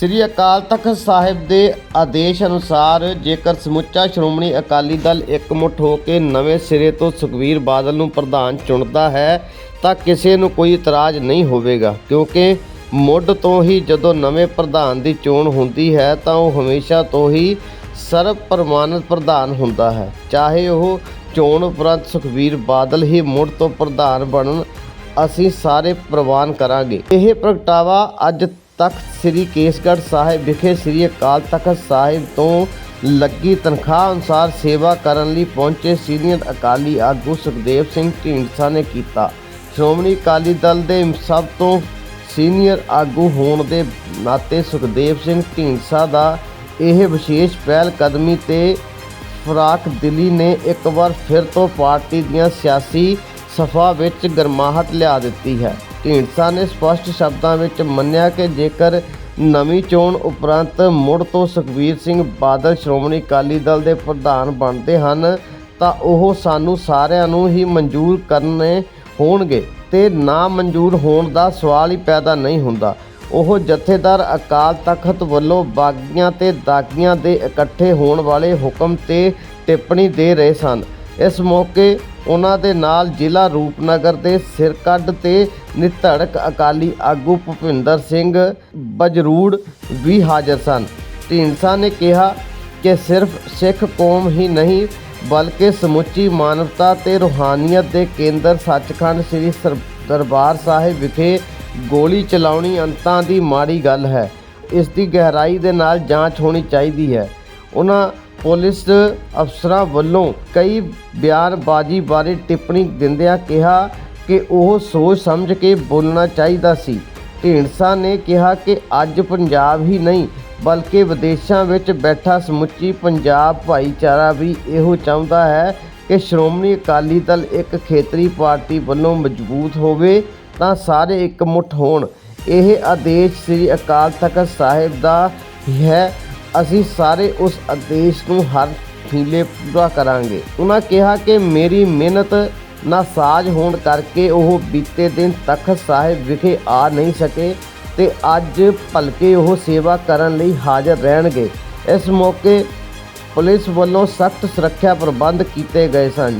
ਸ੍ਰੀ ਅਕਾਲ ਤਖਤ ਸਾਹਿਬ ਦੇ ਆਦੇਸ਼ ਅਨੁਸਾਰ ਜੇਕਰ ਸਮੁੱਚਾ ਸ਼੍ਰੋਮਣੀ ਅਕਾਲੀ ਦਲ ਇਕਮੁੱਠ ਹੋ ਕੇ ਨਵੇਂ ਸਿਰੇ ਤੋਂ ਸੁਖਬੀਰ ਬਾਦਲ ਨੂੰ ਪ੍ਰਧਾਨ ਚੁਣਦਾ ਹੈ, ਤਾਂ ਕਿਸੇ ਨੂੰ ਕੋਈ ਇਤਰਾਜ਼ ਨਹੀਂ ਹੋਵੇਗਾ, ਕਿਉਂਕਿ ਮੁੱਢ ਤੋਂ ਹੀ ਜਦੋਂ ਨਵੇਂ ਪ੍ਰਧਾਨ ਦੀ ਚੋਣ ਹੁੰਦੀ ਹੈ, ਤਾਂ ਉਹ ਹਮੇਸ਼ਾ ਤੋਂ ਹੀ ਸਰਬ ਪ੍ਰਮਾਣਿਤ ਪ੍ਰਧਾਨ ਹੁੰਦਾ ਹੈ। ਚਾਹੇ ਉਹ ਚੋਣ ਉਪਰੰਤ ਸੁਖਬੀਰ ਬਾਦਲ ਹੀ ਮੁੜ ਤੋਂ ਪ੍ਰਧਾਨ ਬਣਨ, ਅਸੀਂ ਸਾਰੇ ਪ੍ਰਵਾਨ ਕਰਾਂਗੇ। ਇਹ ਪ੍ਰਗਟਾਵਾ ਅੱਜ ਤਖਤ ਸ੍ਰੀ ਕੇਸਗੜ੍ਹ ਸਾਹਿਬ ਵਿਖੇ ਸ੍ਰੀ ਅਕਾਲ ਤਖਤ ਸਾਹਿਬ ਤੋਂ ਲੱਗੀ ਤਨਖਾਹ ਅਨੁਸਾਰ ਸੇਵਾ ਕਰਨ ਲਈ ਪਹੁੰਚੇ ਸੀਨੀਅਰ ਅਕਾਲੀ ਆਗੂ ਸੁਖਦੇਵ ਸਿੰਘ ਢੀਂਡਸਾ ਨੇ ਕੀਤਾ। ਸ਼੍ਰੋਮਣੀ ਅਕਾਲੀ ਦਲ ਦੇ ਸਭ ਤੋਂ ਸੀਨੀਅਰ ਆਗੂ ਹੋਣ ਦੇ ਨਾਤੇ ਸੁਖਦੇਵ ਸਿੰਘ ਢੀਂਡਸਾ ਦਾ ਇਹ ਵਿਸ਼ੇਸ਼ ਪਹਿਲ ਕਦਮੀ ਤੇ ਫਰਾਕ ਦਿੱਲੀ ਨੇ ਇੱਕ ਵਾਰ ਫਿਰ ਤੋਂ ਪਾਰਟੀ ਦੀਆਂ ਸਿਆਸੀ ਸਫਾ ਵਿੱਚ ਗਰਮਾਹਟ ਲਿਆ ਦਿੱਤੀ ਹੈ। ਢੀਂਡਸਾ ਨੇ ਸਪਸ਼ਟ ਸ਼ਬਦਾਂ ਵਿੱਚ ਮੰਨਿਆ ਕਿ ਜੇਕਰ ਨਵੀਂ ਚੋਣ ਉਪਰੰਤ ਮੁੜ ਤੋਂ ਸੁਖਬੀਰ ਸਿੰਘ ਬਾਦਲ ਸ਼੍ਰੋਮਣੀ ਅਕਾਲੀ ਦਲ ਦੇ ਪ੍ਰਧਾਨ ਬਣਦੇ ਹਨ, ਤਾਂ ਉਹ ਸਾਨੂੰ ਸਾਰਿਆਂ ਨੂੰ ਹੀ ਮਨਜ਼ੂਰ ਕਰਨੇ ਹੋਣਗੇ ਤੇ ਨਾ ਮਨਜ਼ੂਰ ਹੋਣ ਦਾ ਸਵਾਲ ਹੀ ਪੈਦਾ ਨਹੀਂ ਹੁੰਦਾ। ਉਹ ਜਥੇਦਾਰ ਅਕਾਲ ਤਖਤ ਵੱਲੋਂ ਬਾਗੀਆਂ ਤੇ ਦਾਗੀਆਂ ਦੇ ਇਕੱਠੇ ਹੋਣ ਵਾਲੇ ਹੁਕਮ ਤੇ ਟਿੱਪਣੀ ਦੇ ਰਹੇ ਸਨ। ਇਸ ਮੌਕੇ ਉਹਨਾਂ ਦੇ ਨਾਲ ਜ਼ਿਲ੍ਹਾ ਰੂਪਨਗਰ ਦੇ ਸਿਰਕੱਢ ਤੇ ਨਿਧੜਕ ਅਕਾਲੀ ਆਗੂ ਭੁਪਿੰਦਰ ਸਿੰਘ ਬਜਰੂੜ ਵੀ ਹਾਜ਼ਰ ਸਨ। ਢੀਂਡਸਾ ਨੇ ਕਿਹਾ ਕਿ ਸਿਰਫ ਸਿੱਖ ਕੌਮ ਹੀ ਨਹੀਂ, ਬਲਕਿ ਸਮੁੱਚੀ ਮਾਨਵਤਾ ਤੇ ਰੂਹਾਨੀਅਤ ਦੇ ਕੇਂਦਰ ਸੱਚਖੰਡ ਸ੍ਰੀ ਸਰ- ਦਰਬਾਰ ਸਾਹਿਬ ਵਿਖੇ ਗੋਲੀ ਚਲਾਉਣੀ ਅੰਤਾਂ ਦੀ ਮਾੜੀ ਗੱਲ ਹੈ। ਇਸ ਦੀ ਗਹਿਰਾਈ ਦੇ ਨਾਲ ਜਾਂਚ ਹੋਣੀ ਚਾਹੀਦੀ ਹੈ। ਉਹਨਾਂ ਪੁਲਿਸ ਅਫਸਰਾਂ ਵੱਲੋਂ ਕਈ ਬਿਆਨਬਾਜ਼ੀ ਬਾਰੇ ਟਿੱਪਣੀ ਦਿੰਦਿਆਂ ਕਿਹਾ ਕਿ ਉਹ ਸੋਚ ਸਮਝ ਕੇ ਬੋਲਣਾ ਚਾਹੀਦਾ ਸੀ। ਢੀਂਡਸਾ ਨੇ ਕਿਹਾ ਕਿ ਅੱਜ ਪੰਜਾਬ ਹੀ ਨਹੀਂ, ਬਲਕਿ ਵਿਦੇਸ਼ਾਂ ਵਿੱਚ ਬੈਠਾ ਸਮੁੱਚੀ ਪੰਜਾਬ ਭਾਈਚਾਰਾ ਵੀ ਇਹੋ ਚਾਹੁੰਦਾ ਹੈ ਕਿ ਸ਼੍ਰੋਮਣੀ ਅਕਾਲੀ ਦਲ ਇੱਕ ਖੇਤਰੀ ਪਾਰਟੀ ਵੱਲੋਂ ਮਜ਼ਬੂਤ ਹੋਵੇ ਤਾਂ ਸਾਰੇ ਇਕਮੁੱਠ ਹੋਣ। ਇਹ ਆਦੇਸ਼ ਸ੍ਰੀ ਅਕਾਲ ਤਖਤ ਸਾਹਿਬ ਦਾ ਹੈ। ਅਸੀਂ ਸਾਰੇ ਉਸ ਆਦੇਸ਼ ਨੂੰ ਹਰ ਹੀਲੇ ਪੂਰਾ ਕਰਾਂਗੇ। ਉਹਨਾਂ ਕਿਹਾ ਕਿ ਮੇਰੀ ਮਿਹਨਤ ਨਾ ਸਾਜ ਹੋਣ ਕਰਕੇ ਉਹ ਬੀਤੇ ਦਿਨ ਤਖਤ ਸਾਹਿਬ ਵਿਖੇ ਆ ਨਹੀਂ ਸਕੇ ਤੇ ਅੱਜ ਭਲਕੇ ਉਹ ਸੇਵਾ ਕਰਨ ਲਈ ਹਾਜ਼ਰ ਰਹਿਣਗੇ। ਇਸ ਮੌਕੇ ਪੁਲਿਸ ਵੱਲੋਂ ਸਖਤ ਸੁਰੱਖਿਆ ਪ੍ਰਬੰਧ ਕੀਤੇ ਗਏ ਸਨ।